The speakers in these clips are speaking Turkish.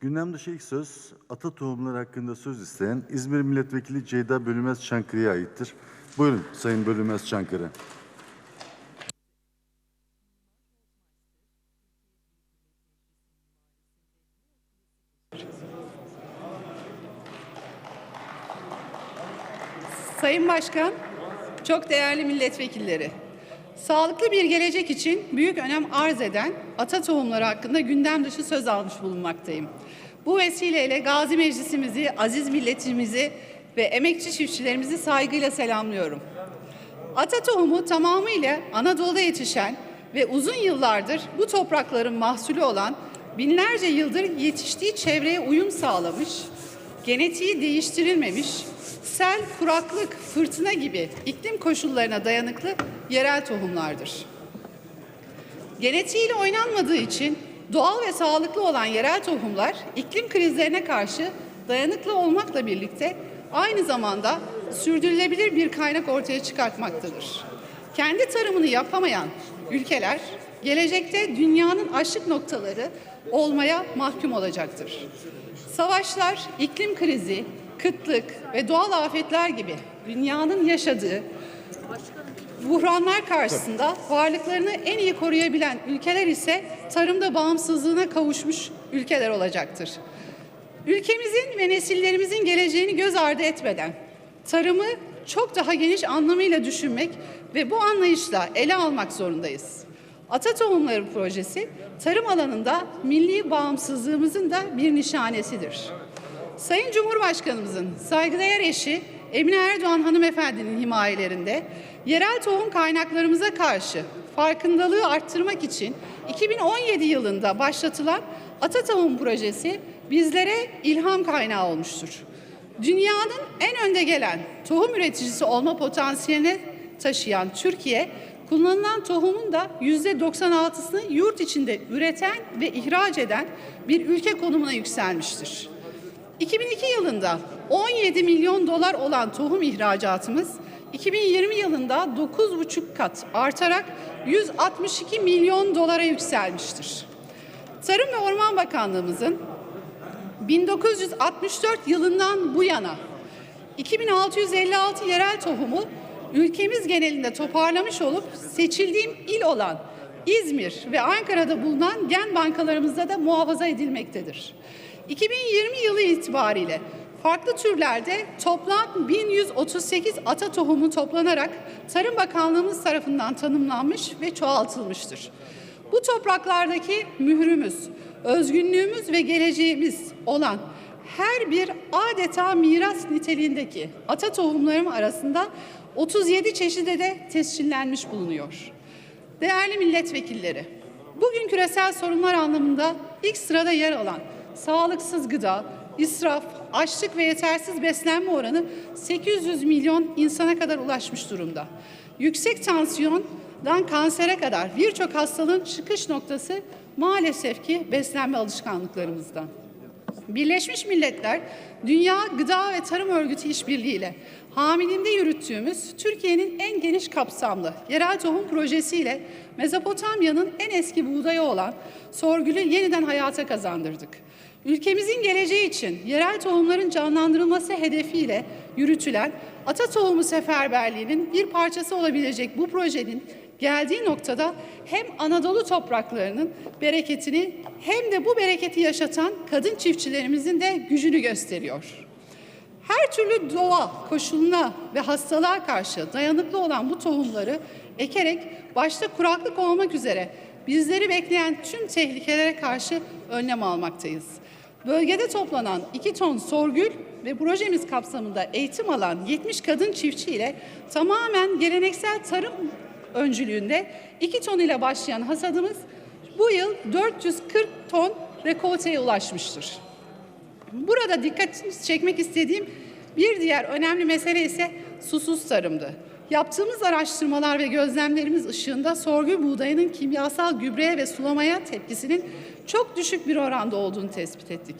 Gündem dışı ilk söz ata tohumları hakkında söz isteyen İzmir Milletvekili Ceyda Bölümez Çankırı'ya aittir. Buyurun Sayın Bölümez Çankırı. Sayın Başkan, çok değerli milletvekilleri, sağlıklı bir gelecek için büyük önem arz eden ata tohumları hakkında gündem dışı söz almış bulunmaktayım. Bu vesileyle Gazi Meclisimizi, aziz milletimizi ve emekçi çiftçilerimizi saygıyla selamlıyorum. Ata tohumu tamamıyla Anadolu'da yetişen ve uzun yıllardır bu toprakların mahsulü olan binlerce yıldır yetiştiği çevreye uyum sağlamış, genetiği değiştirilmemiş, sel, kuraklık, fırtına gibi iklim koşullarına dayanıklı yerel tohumlardır. Genetiğiyle oynanmadığı için doğal ve sağlıklı olan yerel tohumlar iklim krizlerine karşı dayanıklı olmakla birlikte aynı zamanda sürdürülebilir bir kaynak ortaya çıkartmaktadır. Kendi tarımını yapamayan ülkeler gelecekte dünyanın açlık noktaları olmaya mahkum olacaktır. Savaşlar, iklim krizi, kıtlık ve doğal afetler gibi dünyanın yaşadığı buhranlar karşısında varlıklarını en iyi koruyabilen ülkeler ise tarımda bağımsızlığına kavuşmuş ülkeler olacaktır. Ülkemizin ve nesillerimizin geleceğini göz ardı etmeden tarımı çok daha geniş anlamıyla düşünmek ve bu anlayışla ele almak zorundayız. Ata Tohumları Projesi tarım alanında milli bağımsızlığımızın da bir nişanesidir. Sayın Cumhurbaşkanımızın saygıdeğer eşi Emine Erdoğan hanımefendinin himayelerinde yerel tohum kaynaklarımıza karşı farkındalığı arttırmak için 2017 yılında başlatılan Ata Tohum Projesi bizlere ilham kaynağı olmuştur. Dünyanın en önde gelen tohum üreticisi olma potansiyeline taşıyan Türkiye, kullanılan tohumun da %96'sını yurt içinde üreten ve ihraç eden bir ülke konumuna yükselmiştir. 2002 yılında 17 milyon dolar olan tohum ihracatımız 2020 yılında 9,5 kat artarak 162 milyon dolara yükselmiştir. Tarım ve Orman Bakanlığımızın 1964 yılından bu yana 2656 yerel tohumu ülkemiz genelinde toparlamış olup seçildiğim il olan İzmir ve Ankara'da bulunan gen bankalarımızda da muhafaza edilmektedir. 2020 yılı itibariyle farklı türlerde toplam 1138 ata tohumu toplanarak Tarım Bakanlığımız tarafından tanımlanmış ve çoğaltılmıştır. Bu topraklardaki mührümüz, özgünlüğümüz ve geleceğimiz olan her bir adeta miras niteliğindeki ata tohumlarım arasında 37 çeşide de tescillenmiş bulunuyor. Değerli milletvekilleri, bugün küresel sorunlar anlamında ilk sırada yer alan sağlıksız gıda, israf, açlık ve yetersiz beslenme oranı 800 milyon insana kadar ulaşmış durumda. Yüksek tansiyondan kansere kadar birçok hastalığın çıkış noktası maalesef ki beslenme alışkanlıklarımızdan. Birleşmiş Milletler Dünya Gıda ve Tarım Örgütü işbirliğiyle hamilinde yürüttüğümüz Türkiye'nin en geniş kapsamlı yerel tohum projesiyle Mezopotamya'nın en eski buğdayı olan sorgülü yeniden hayata kazandırdık. Ülkemizin geleceği için yerel tohumların canlandırılması hedefiyle yürütülen Ata Tohumu Seferberliği'nin bir parçası olabilecek bu projenin geldiği noktada hem Anadolu topraklarının bereketini hem de bu bereketi yaşatan kadın çiftçilerimizin de gücünü gösteriyor. Her türlü doğa koşuluna ve hastalığa karşı dayanıklı olan bu tohumları ekerek başta kuraklık olmak üzere bizleri bekleyen tüm tehlikelere karşı önlem almaktayız. Bölgede toplanan 2 ton sorgül ve projemiz kapsamında eğitim alan 70 kadın çiftçi ile tamamen geleneksel tarım öncülüğünde 2 ton ile başlayan hasadımız bu yıl 440 ton rekolteye ulaşmıştır. Burada dikkat çekmek istediğim bir diğer önemli mesele ise susuz tarımdı. Yaptığımız araştırmalar ve gözlemlerimiz ışığında sorgu buğdayının kimyasal gübreye ve sulamaya tepkisinin çok düşük bir oranda olduğunu tespit ettik.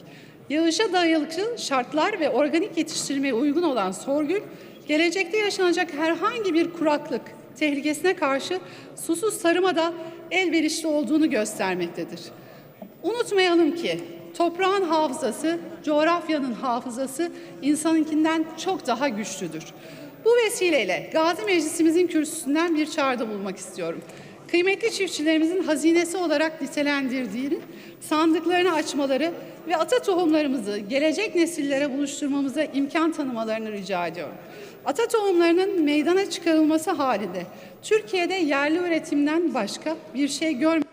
Yağışa dayalıklı şartlar ve organik yetiştirmeye uygun olan sorgül, gelecekte yaşanacak herhangi bir kuraklık tehlikesine karşı susuz tarıma da elverişli olduğunu göstermektedir. Unutmayalım ki Toprağın hafızası, coğrafyanın hafızası insanınkinden çok daha güçlüdür. Bu vesileyle Gazi Meclisimizin kürsüsünden bir çağrıda bulmak istiyorum. Kıymetli çiftçilerimizin hazinesi olarak nitelendirdiğini, sandıklarını açmaları ve ata tohumlarımızı gelecek nesillere buluşturmamıza imkan tanımalarını rica ediyorum. Ata tohumlarının meydana çıkarılması halinde Türkiye'de yerli üretimden başka bir şey görmüyoruz.